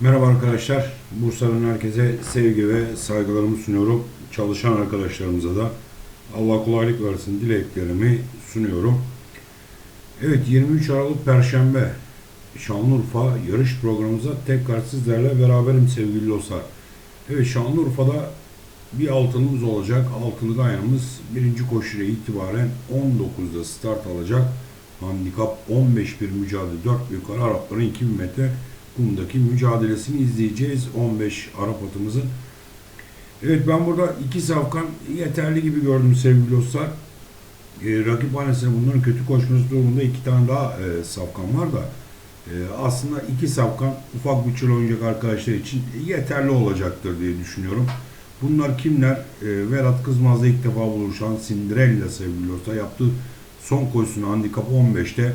Merhaba arkadaşlar. Bursa'nın herkese sevgi ve saygılarımı sunuyorum. Çalışan arkadaşlarımıza da Allah kolaylık versin dileklerimi sunuyorum. Evet 23 Aralık Perşembe Şanlıurfa yarış programımıza tekrar sizlerle beraberim sevgili dostlar. Evet Şanlıurfa'da bir altınımız olacak. Altılı ayağımız birinci koşuya itibaren 19'da start alacak. Handikap 15 bir mücadele 4 yukarı Arapların 2000 metre kumdaki mücadelesini izleyeceğiz 15 Arap atımızın. Evet ben burada iki safkan yeterli gibi gördüm sevgili dostlar. E, rakip hanesine bunların kötü koşması durumunda iki tane daha e, safkan var da e, aslında iki safkan ufak bütçeli oynayacak arkadaşlar için yeterli olacaktır diye düşünüyorum. Bunlar kimler? E, Vedat Kızmaz'la ilk defa buluşan Cinderella sevgili dostlar yaptığı son koşusunu handikap 15'te e,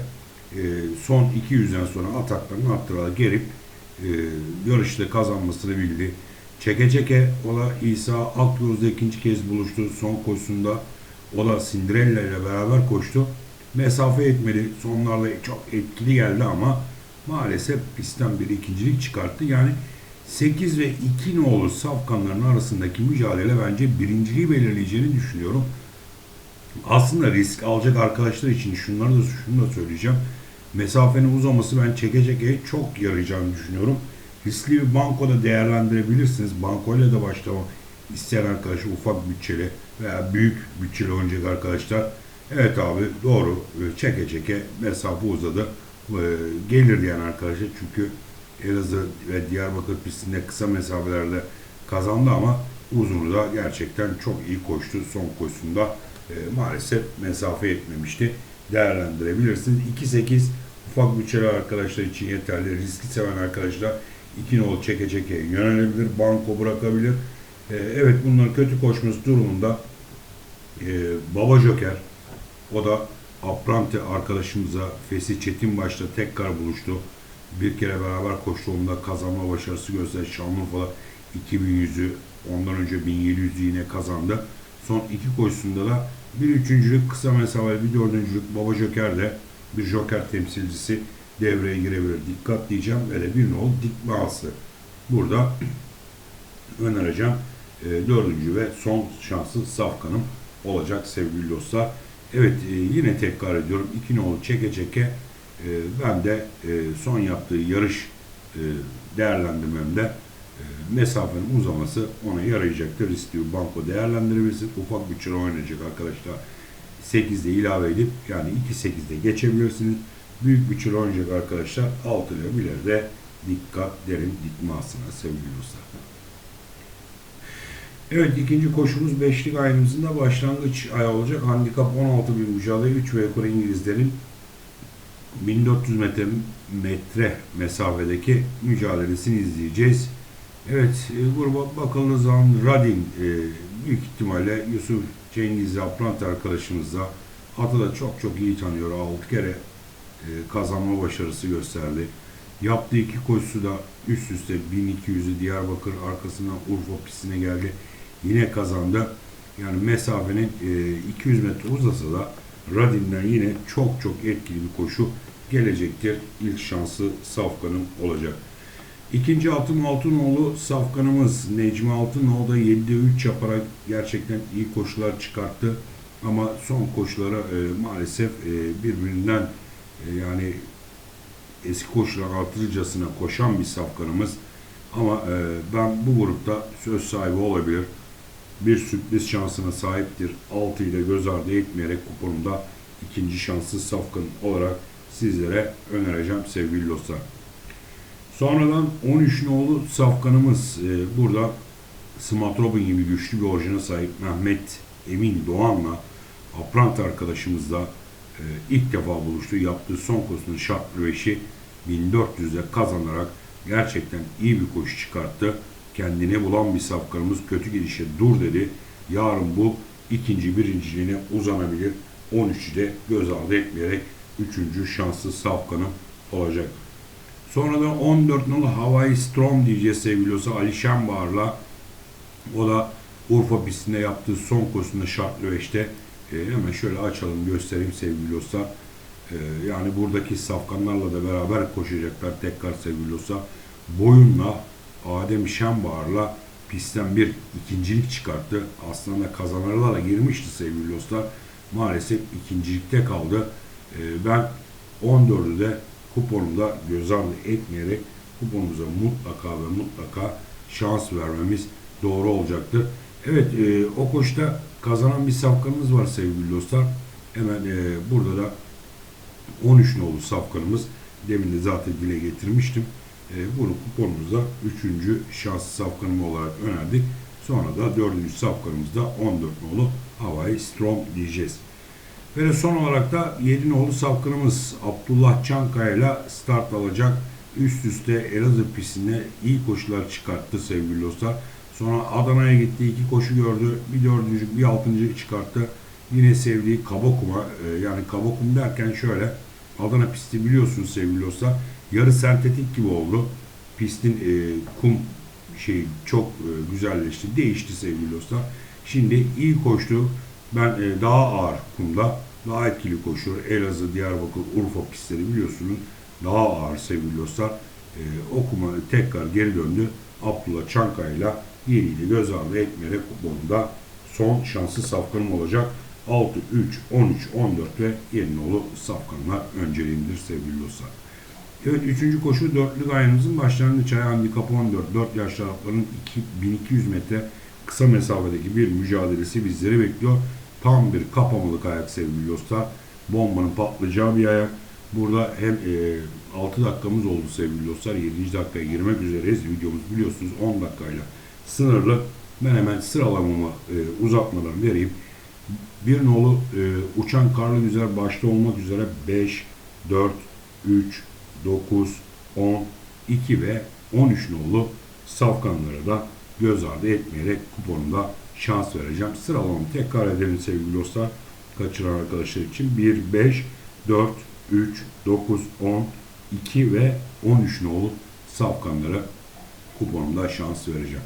son 200'den sonra ataklarını arttırarak gelip e, yarışta kazanmasını bildi. Çeke çeke o da İsa Akyoz'da ikinci kez buluştu. Son koşusunda o da Cinderella ile beraber koştu. Mesafe etmedi. Sonlarda çok etkili geldi ama maalesef pistten bir ikincilik çıkarttı. Yani 8 ve 2 nolu safkanların arasındaki mücadele bence birinciliği belirleyeceğini düşünüyorum. Aslında risk alacak arkadaşlar için şunları da şunu da söyleyeceğim. Mesafenin uzaması ben çeke çeke çok yarayacağını düşünüyorum. Riskli bir bankoda değerlendirebilirsiniz. Bankoyla da başlamak isteyen arkadaş ufak bütçeli veya büyük bütçeli oynayacak arkadaşlar. Evet abi doğru çeke çeke mesafe uzadı. Ee, Gelir diyen arkadaşlar çünkü Elazığ ve Diyarbakır pistinde kısa mesafelerde kazandı ama uzunu da gerçekten çok iyi koştu. Son koşusunda e, maalesef mesafe etmemişti. Değerlendirebilirsiniz. 2-8 ufak bütçeli arkadaşlar için yeterli. Riski seven arkadaşlar 2 nol çeke çeke yönelebilir. Banko bırakabilir. E, evet bunların kötü koşması durumunda e, Baba Joker o da Aprante arkadaşımıza Fesih Çetinbaş'la tekrar buluştu. Bir kere beraber koştuğunda kazanma başarısı gösterdi. Şanlıurfa'da 2100'ü ondan önce 1700'ü yine kazandı. Son iki koşusunda da bir üçüncülük kısa mesafeli bir dördüncülük Baba Joker de bir Joker temsilcisi devreye girebilir. Dikkat diyeceğim de bir nol dikme ası. Burada önereceğim e, dördüncü ve son şanslı safkanım olacak sevgili dostlar. Evet e, yine tekrar ediyorum. iki nolu çeke çeke e, ben de e, son yaptığı yarış e, değerlendirmemde e, mesafenin uzaması ona yarayacaktır. Riskli bir banko değerlendirebilirsiniz. Ufak bütçeli oynayacak arkadaşlar 8'de ilave edip yani 2-8'de geçebilirsiniz. Büyük bütçeli oynayacak arkadaşlar 6 ile bilir de dikkat derin sevgili dostlar. Evet ikinci koşumuz beşlik ayımızın da başlangıç ayı olacak. Handikap 16 bir mücadele 3 ve yukarı İngilizlerin 1400 metre, metre mesafedeki mücadelesini izleyeceğiz. Evet e, gruba bakıldığı zaman Radin e, büyük ihtimalle Yusuf Cengiz Aplant arkadaşımızla atı da çok çok iyi tanıyor. 6 kere e, kazanma başarısı gösterdi. Yaptığı iki koşusu da üst üste 1200'ü Diyarbakır arkasından Urfa pistine geldi. Yine kazandı. Yani mesafenin e, 200 metre uzasa da Radin'den yine çok çok etkili bir koşu gelecektir. İlk şansı Safkan'ın olacak. İkinci Altın Altınoğlu Safkan'ımız Necmi Altınoğlu da 7'de 3 yaparak gerçekten iyi koşular çıkarttı. Ama son koşulara e, maalesef e, birbirinden e, yani eski koşular artırıcasına koşan bir safkanımız. Ama e, ben bu grupta söz sahibi olabilir. Bir sürpriz şansına sahiptir. 6 ile göz ardı etmeyerek kuponumda ikinci şanslı safkan olarak sizlere önereceğim sevgili dostlar. Sonradan 13 nolu safkanımız e, burada Smart Robin gibi güçlü bir orijine sahip Mehmet Emin Doğan'la Aprant arkadaşımızla e, ilk defa buluştu. Yaptığı son koşusunun şartlı beşi 1400'de kazanarak gerçekten iyi bir koşu çıkarttı. Kendine bulan bir safkanımız kötü gidişe dur dedi. Yarın bu ikinci birinciliğine uzanabilir. 13'ü de göz ardı etmeyerek üçüncü şanslı safkanı olacak. Sonra da 14 nolu Hawaii Storm diyeceğiz sevgili olsa Ali Şenbahar'la o da Urfa pistinde yaptığı son koşusunda şartlı beşte e, hemen şöyle açalım göstereyim sevgili dostlar. E, yani buradaki safkanlarla da beraber koşacaklar tekrar sevgili olsa. boyunla Adem Şenbahar'la pistten bir ikincilik çıkarttı. Aslında kazanırlarla girmişti sevgili dostlar. Maalesef ikincilikte kaldı. Ee, ben 14'ü de kuponumda göz ardı etmeyerek kuponumuza mutlaka ve mutlaka şans vermemiz doğru olacaktır. Evet e, o koşta kazanan bir safkanımız var sevgili dostlar. Hemen e, burada da 13 nolu safkanımız demin de zaten dile getirmiştim. E, bunu kuponumuza 3. şanslı safkanım olarak önerdik. Sonra da 4. safkanımızda 14 nolu Hawaii Strom diyeceğiz. Ve son olarak da 7 nolu safkanımız Abdullah Çankaya ile start alacak. Üst üste Elazığ pistine iyi koşular çıkarttı sevgili dostlar. Sonra Adana'ya gitti, iki koşu gördü. Bir dördüncü, bir altıncı çıkarttı. Yine sevdiği Kabakum'a, e, yani Kabakum derken şöyle, Adana pisti biliyorsunuz sevgili dostlar. Yarı sentetik gibi oldu. Pistin e, kum şey çok e, güzelleşti, değişti sevgili dostlar. Şimdi iyi koştu. Ben e, daha ağır kumda, daha etkili koşuyor. Elazığ, Diyarbakır, Urfa pistleri biliyorsunuz. Daha ağır sevgili dostlar. E, o kuma tekrar geri döndü. Abdullah Çankaya'yla yeniyle göz ardı etmeyerek kuponda son şanslı safkanım olacak. 6, 3, 13, 14 ve Yeninoğlu safkanlar önceliğimdir sevgili dostlar. Evet üçüncü koşu dörtlü gayemizin başlangıç ayağı handikapı 14. 4 yaşlı Arapların 1200 metre kısa mesafedeki bir mücadelesi bizleri bekliyor. Tam bir kapamalık ayak sevgili dostlar. Bombanın patlayacağı bir ayak. Burada hem e, 6 dakikamız oldu sevgili dostlar. 7. dakikaya girmek üzereyiz. Videomuz biliyorsunuz 10 dakikayla sınırlı. Ben hemen sıralamamı e, uzatmadan vereyim. Bir nolu e, uçan karlı güzel başta olmak üzere 5, 4, 3, 9, 10, 2 ve 13 nolu safkanlara da göz ardı etmeyerek kuponumda şans vereceğim. Sıralamamı tekrar edelim sevgili dostlar. Kaçıran arkadaşlar için 1, 5, 4, 3, 9, 10, 2 ve 13 nolu safkanlara kuponumda şans vereceğim.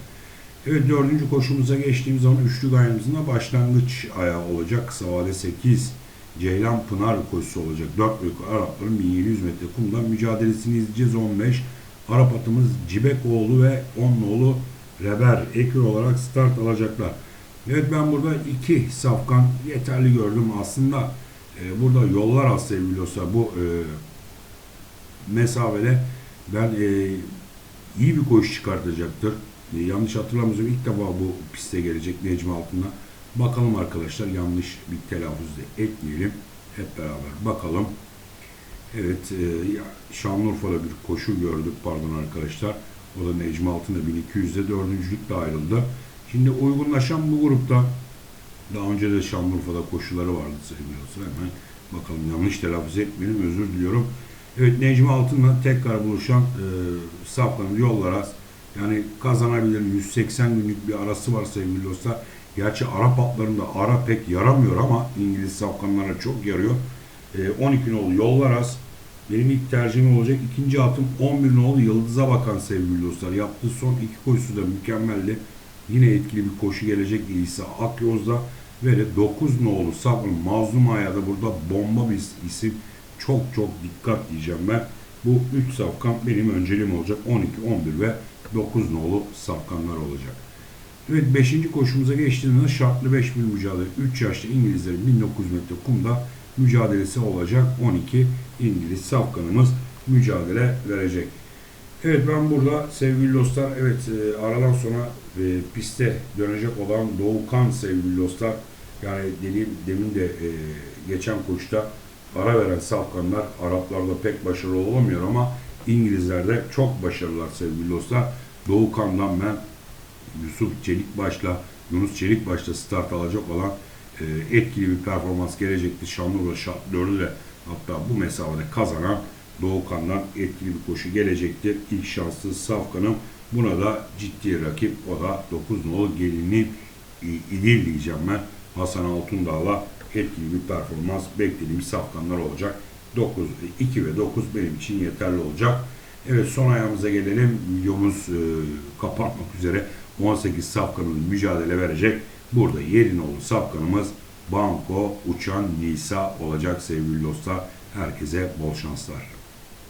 Evet dördüncü koşumuza geçtiğimiz zaman üçlü de başlangıç ayağı olacak. Kısa vade 8 Ceylan Pınar koşusu olacak. 4 büyük Arapların 1700 metre kumda mücadelesini izleyeceğiz 15. Arap atımız Cibekoğlu ve Onluoğlu Reber ekür olarak start alacaklar. Evet ben burada iki safkan yeterli gördüm. Aslında e, burada yollar az sevgili dostlar. Bu e, mesafede ben e, iyi bir koşu çıkartacaktır. E, yanlış hatırlamıyorsam ilk defa bu piste gelecek Necmi Altın'la. Bakalım arkadaşlar yanlış bir telaffuz etmeyelim. Hep beraber bakalım. Evet e, Şanlıurfa'da bir koşu gördük pardon arkadaşlar. O da Necmi Altın'da 1200'de dördüncülükle ayrıldı. Şimdi uygunlaşan bu grupta daha önce de Şanlıurfa'da koşuları vardı dostlar. Hemen bakalım yanlış telaffuz etmeyelim özür diliyorum. Evet Necmi Altın'la tekrar buluşan e, safkanın yollara yani kazanabilir 180 günlük bir arası var sevgili dostlar. Gerçi Arap atlarında ara pek yaramıyor ama İngiliz safkanlara çok yarıyor. E, 12 nolu yollar az. Benim ilk tercihim olacak. İkinci atım 11 nolu Yıldız'a bakan sevgili dostlar. Yaptığı son iki koşusu da mükemmeldi. Yine etkili bir koşu gelecek İsa Akyoz'da ve de 9 nolu Sabun Mazlum Aya'da burada bomba bir isim. Çok çok dikkat diyeceğim ben. Bu 3 safkan benim önceliğim olacak. 12, 11 ve 9 nolu safkanlar olacak. Evet 5. koşumuza geçtiğimizde şartlı 5 bin mücadele. 3 yaşlı İngilizlerin 1900 metre kumda mücadelesi olacak. 12 İngiliz safkanımız mücadele verecek. Evet ben burada sevgili dostlar evet e, aradan sonra e, piste dönecek olan Doğukan sevgili dostlar yani dediğim demin de e, geçen koşta ara veren safkanlar Araplarda pek başarılı olamıyor ama İngilizlerde çok başarılılar sevgili dostlar. Doğukan'dan ben Yusuf Çelikbaş'la Yunus Çelikbaş'la start alacak olan e, etkili bir performans gelecekti. Şanlıurfa şart 4'ü de hatta bu mesafede kazanan Doğukan'dan etkili bir koşu gelecektir. İlk şanslı Safkan'ım buna da ciddi rakip. O da 9 nolu gelinin İdil diyeceğim ben. Hasan Altundağ'la etkili bir performans beklediğim safkanlar olacak. 9, 2 ve 9 benim için yeterli olacak. Evet son ayağımıza gelelim. Videomuz e, kapatmak üzere 18 safkanın mücadele verecek. Burada yerin oldu safkanımız Banko Uçan Nisa olacak sevgili dostlar. Herkese bol şanslar.